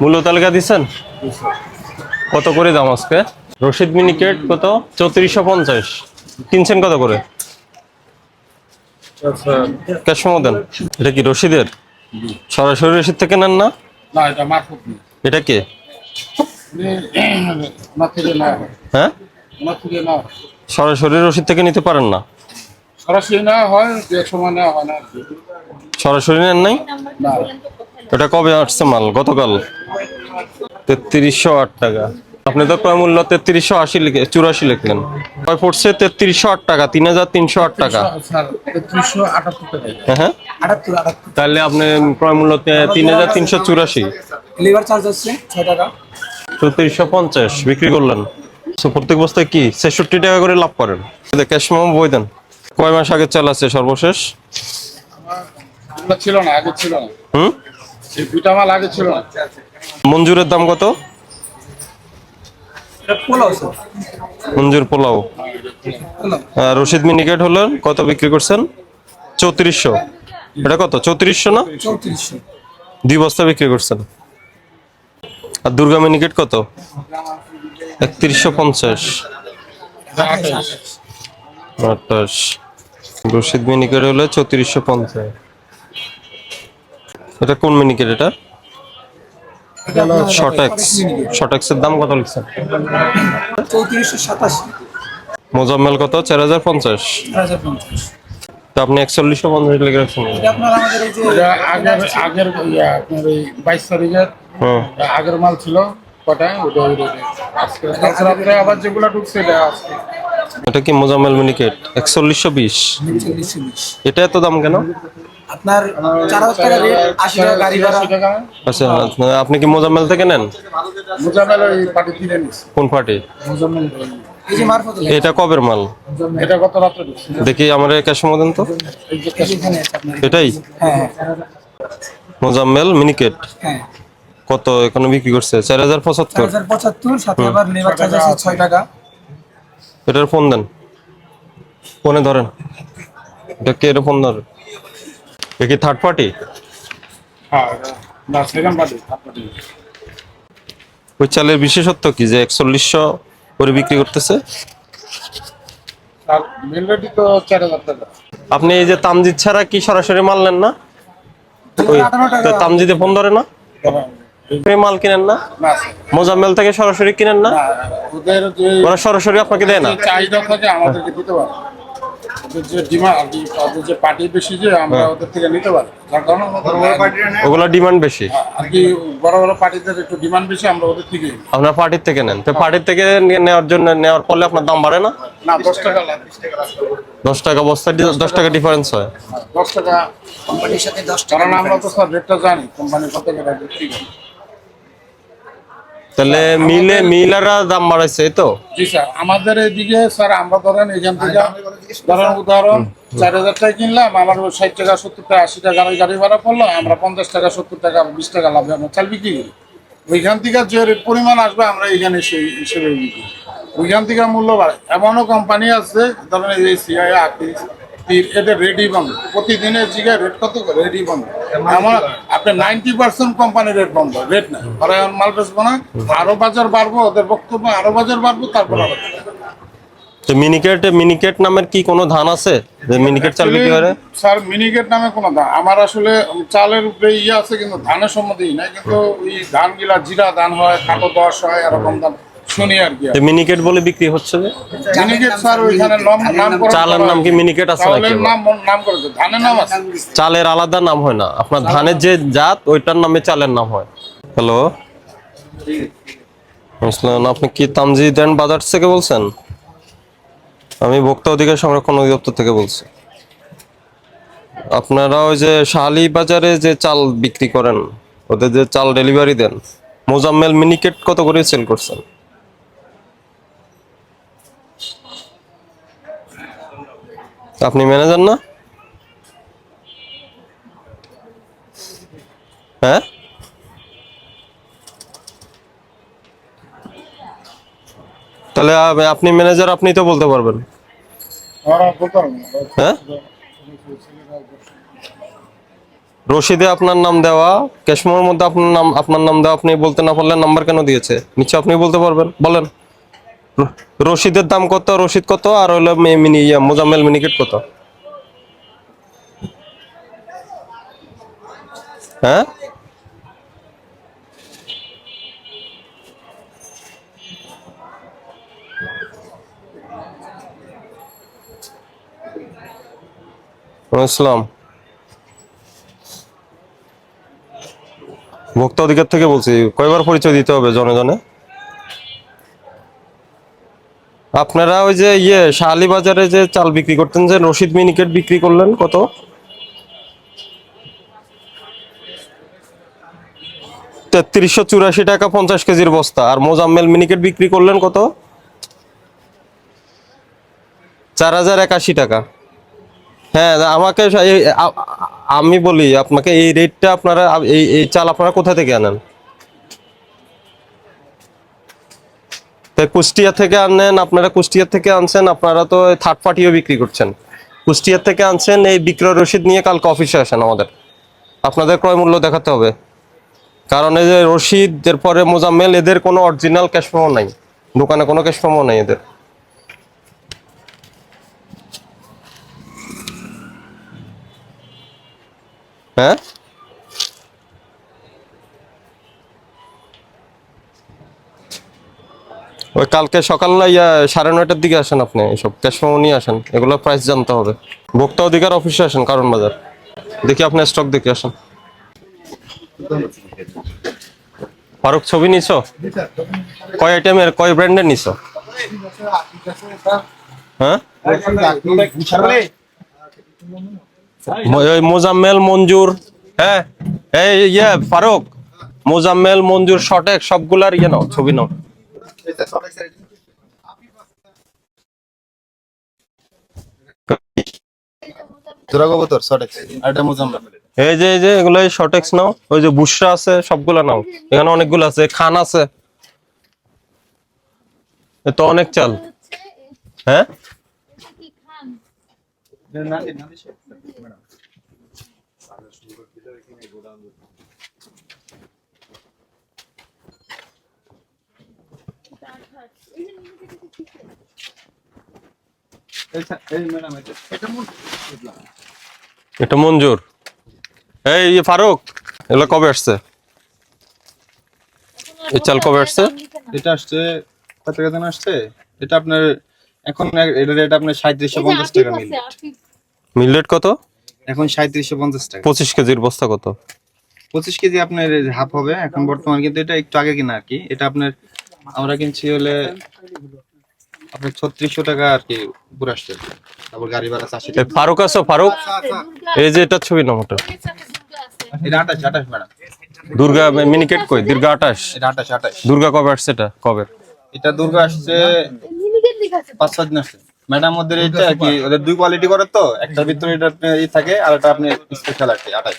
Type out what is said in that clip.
মূল্য তালিকা দিচ্ছেন? কত করে দাম আজকে? রশিদ মিনিকেট কত? চৌত্রিশশো পঞ্চাশ। কিনছেন কত করে? ক্যাশ দেন। এটা কি রশিদের? সরাসরি রশিদ থেকে নেন না? এটা কে? হ্যাঁ? সরাসরি রশিদ থেকে নিতে পারেন না? সরাসরি নেওয়া হয় এক সময় নেওয়া হয় না আর কি। সরাসরি নেন নাই? না। এটা কবে আসছে মাল? গতকাল। তেত্রিশশো আট টাকা। আপনি তো ক্রয় মূল্য তেত্রিশশো আশি লিখে চুরাশি লিখলেন। কয় পড়ছে তেত্রিশশো আট টাকা তিন হাজার তিনশো আট টাকা। হ্যাঁ হ্যাঁ। তাহলে আপনি ক্রয় মূল্য তিন হাজার তিনশো চুরাশি। লেবার চার্জ হচ্ছে ছয় টাকা। চৌত্রিশশো পঞ্চাশ বিক্রি করলেন। প্রত্যেক বস্তায় কি? ছেষট্টি টাকা করে লাভ করেন। ক্যাশ মেমো বই দেন। কয় মাস আগে চাল আছে সর্বশেষ? ছিল না আগে ছিল না। হুম? দুইটা মাল আগে ছিল না। মঞ্জুরের দাম কত? এটা পোলাও স্যার। মঞ্জুর পোলাও। রশিদ মিনিকেট হলেন কত বিক্রি করছেন? চৌত্রিশশো। এটা কত চৌত্রিশশো না? দুই বস্তা বিক্রি করছেন। আর দুর্গা মিনিকেট কত? একত্রিশশো পঞ্চাশ। আটাশ রশিদ মিনিকেট হলে চৌত্রিশশো পঞ্চাশ। এটা কোন মিনিকেট এটা? শর্টেক্স শর্টেক্সের দাম কত লিখছেন মোজাম্মেল কত? চার হাজার পঞ্চাশ। তো আপনি একচল্লিশশো পঞ্চাশ লিখে রাখছেন। এটা আপনার আমাদের এই যে এটা আগের বাইশ তারিখের মাল ছিল কটা? ওটা আজকে আবার যেগুলো ঢুকছে এটা আজকে। এটা কি মোজাম্মেল মিনিকেট? একচল্লিশশো বিশ। এটা এত দাম কেন? আপনার চার হাজার টাকা রেট আশি টাকা গাড়ি ভাড়া। আচ্ছা আপনি কি মোজাম্মেল থেকে নেন? মোজামেল ওই পার্টি কিনে কোন পার্টি? মোজামেল এই যে মারফত এটা কবের মাল? এটা গত রাত্রে দেখি আমার ক্যাশ মদেন তো। এটাই? হ্যাঁ। মোজাম্মেল মিনিকেট? হ্যাঁ। কত এখানে বিক্রি করছে? চার হাজার চার পঁচাত্তর হাজার পঁচাত্তর সাথে আবার লেবার চার্জ আছে ছয় টাকা। এটার ফোন দেন। ফোনে ধরেন। এটা কে এর ফোন ধরেন এ কি থার্ড পার্টি হ্যাঁ না সেকেন্ড পার্টি ওই চালের বিশেষত্ব কি যে একচল্লিশশো করে বিক্রি করতেছে? আপনি এই যে তামজিদ ছাড়া কি সরাসরি মাল নেন না? তামজিদে ফোন ধরে না? আপনি মাল কিনেন না? না মোজাম্মেল থেকে সরাসরি কিনেন না? না, ওদের যে ওরা সরাসরি আপনাকে দেয় না? চাহিদা থাকে আমাদেরকে দিতে পারে। ওদের ডিমান্ড আর কি ওদের যে পার্টি বেশি আমরা ওদের থেকে নিতে পারি। যার কারণে আমাদের ওগুলা ডিমান্ড বেশি। আর কি বড় বড় পার্টিদের একটু ডিমান্ড বেশি আমরা ওদের থেকে নিই। আপনার পার্টির থেকে নেন। তো পার্টির থেকে নেওয়ার জন্য নেওয়ার ফলে আপনার দাম বাড়ে না? দশ টাকা। দশ টাকা বস্তা দশ টাকা ডিফারেন্স হয়। দশ টাকা। কোম্পানির সাথে দশ টাকা আমরা তো স্যার রেটটা জানি কোম্পানি কত টাকা বিক্রি করে। তাহলে মিলে মিলাররা দাম বাড়াইছে তো? জি স্যার। আমাদের এদিকে স্যার আমরা ধরেন এখান থেকে ধরেন উদাহরণ চার হাজার টাকা কিনলাম আমার ষাট টাকা সত্তর টাকা আশি টাকা গাড়ি গাড়ি ভাড়া পড়ল আমরা পঞ্চাশ টাকা সত্তর টাকা বিশ টাকা লাভে আমরা চাল বিক্রি করি। ওইখান থেকে যে রেট পরিমাণ আসবে আমরা এখানে সেই হিসেবে বিক্রি ওইখান থেকে মূল্য বাড়ে এমনও কোম্পানি আছে ধরেন এই সিআই আর্টিস এটা রেডি বন্ধ। প্রতিদিনের জায়গায় রেট কত রেডি বন্ধ। এমন আপনার নাইনটি পার্সেন্ট কোম্পানির রেট বন্ধ রেট নাই। ওরা এখন মাল বেচবো না আরও বাজার বাড়বো ওদের বক্তব্য আরও বাজার বাড়বো তারপর আবার তো মিনিকেট মিনিকেট নামের কি কোনো ধান আছে? যে মিনিকেট চাল বিক্রি করে? স্যার মিনিকেট নামে কোনো ধান আমার আসলে চালের উপরে ইয়ে আছে কিন্তু ধানের সম্বন্ধে নাই কিন্তু ওই ধানগুলা জিরা ধান হয় কালো দশ হয় এরকম ধান। শুনি আর কি মিনিকেট বলে বিক্রি হচ্ছে যে? মিনিকেট স্যার ওইখানে নাম চালের নাম কি মিনিকেট আছে নাকি চালের নাম নাম করেছে। ধানের নাম আছে? চালের আলাদা নাম হয় না। আপনার ধানের যে জাত ওইটার নামে চালের নাম হয়। হ্যালো? আপনি কি তামজিদ অ্যান্ড বাজার থেকে বলছেন? আমি ভোক্তা অধিকার সংরক্ষণ অধিদপ্তর থেকে বলছি। আপনারা ওই যে শাহালি বাজারে যে চাল বিক্রি করেন ওদের যে চাল ডেলিভারি দেন মোজাম্মেল মিনিকেট কত করে সেল করছেন? আপনি ম্যানেজার না? হ্যাঁ? তাহলে আপনি ম্যানেজার আপনি তো বলতে পারবেন। হ্যাঁ? রশিদে আপনার নাম দেওয়া ক্যাশমোর মধ্যে আপনার নাম আপনার নাম দেওয়া, আপনি বলতে না পারলে নাম্বার কেন দিয়েছে? নিশ্চয় আপনি বলতে পারবেন। বলেন। রশিদের দাম কত? রশিদ কত? আর হলো মিনি মোজাম্মেল মিনিকেট কত? হ্যাঁ? ভোক্তা অধিকার থেকে বলছি, কয়বার পরিচয় দিতে হবে জনে জনে? আপনারা ওই যে ইয়ে শালি বাজারে যে চাল বিক্রি করতেন, যে রশিদ মিনিকেট বিক্রি করলেন, কত? তেত্রিশশো চুরাশি টাকা পঞ্চাশ কেজির বস্তা। আর মোজাম্মেল মিনিকেট বিক্রি করলেন, কত? চার হাজার একাশি টাকা। হ্যাঁ আমাকে আমি বলি, আপনাকে এই রেটটা আপনারা এই চাল আপনারা কোথা থেকে আনেন? কুষ্টিয়া থেকে আনেন আপনারা কুষ্টিয়া থেকে আনছেন, আপনারা তো থার্ড পার্টিও বিক্রি করছেন। কুষ্টিয়া থেকে আনছেন, এই বিক্রয় রসিদ নিয়ে কালকে অফিসে আসেন আমাদের। আপনাদের ক্রয় মূল্য দেখাতে হবে। কারণ এই যে রশিদ এরপরে মোজাম্মেল, এদের কোনো অরিজিনাল ক্যাশ মেমো নাই। দোকানে কোনো ক্যাশ মেমো নাই এদের। হ্যাঁ? ওই কালকে সকাল সাড়ে নয়টার দিকে আসেন আপনি এসব। ক্যাশ মেমো নিয়ে আসেন। এগুলো প্রাইস জানতে হবে। ভোক্তা অধিকার অফিসে আসেন, কারণ বাজার। দেখি আপনার স্টক দেখে আসেন। ফারুক, ছবি নিছো? কয় আইটেমের কয় ব্র্যান্ডের নিছো? হ্যাঁ? মোজাম্মেল মঞ্জুর হ্যাঁ? এই ইয়ে ফারুক, মোজাম্মেল মঞ্জুর, শটেক, সবগুলার ইয়ে নাও, ছবি নাও। জোড়া কবুতর এই যে এই যে এগুলো শর্টেক্স নাও। ওই যে বুসরা আছে সবগুলা নাও। এখানে অনেকগুলো আছে খান আছে। এ তো অনেক চাল। হ্যাঁ এই ম্যাডাম এটা এটা মঞ্জুর। এই ইয়ে ফারুক এগুলো কবে আসছে? এই চাল কবে আসছে? এটা আসছে কত টাকা দাম আসছে? এটা আপনার এখন এটা রেট আপনার সাঁত্রিশশো পঞ্চাশ টাকা মিল মিলেট কত? এখন সাঁত্রিশশো পঞ্চাশ টাকা। পঁচিশ কেজির বস্তা কত? পঁচিশ কেজি আপনার হাফ হবে এখন বর্তমান কিন্তু এটা একটু আগে কিনা আর কি। এটা আপনার আমরা কিনছি হলে আপনার ছত্রিশশো টাকা আর কি আসছে। তারপর গাড়ি ভাড়া ফারুক আছো ফারুক? এই যে এটা ছবি ওটা আঠাশ আঠাশ ম্যাডাম দুর্গা মিনিকেট কই? দুর্গা আঠাশ? এটা আঠাশ আঠাশ। দুর্গা কবে আসছে এটা? কবে? এটা দুর্গা আসছে পাঁচ ছয় দিন আসছে। ম্যাডাম ওদের এটা কি ওদের দুই কোয়ালিটি করে তো? একটার ভিতরে এটা থাকে আর এটা আপনি স্পেশাল আর কি আঠাশ।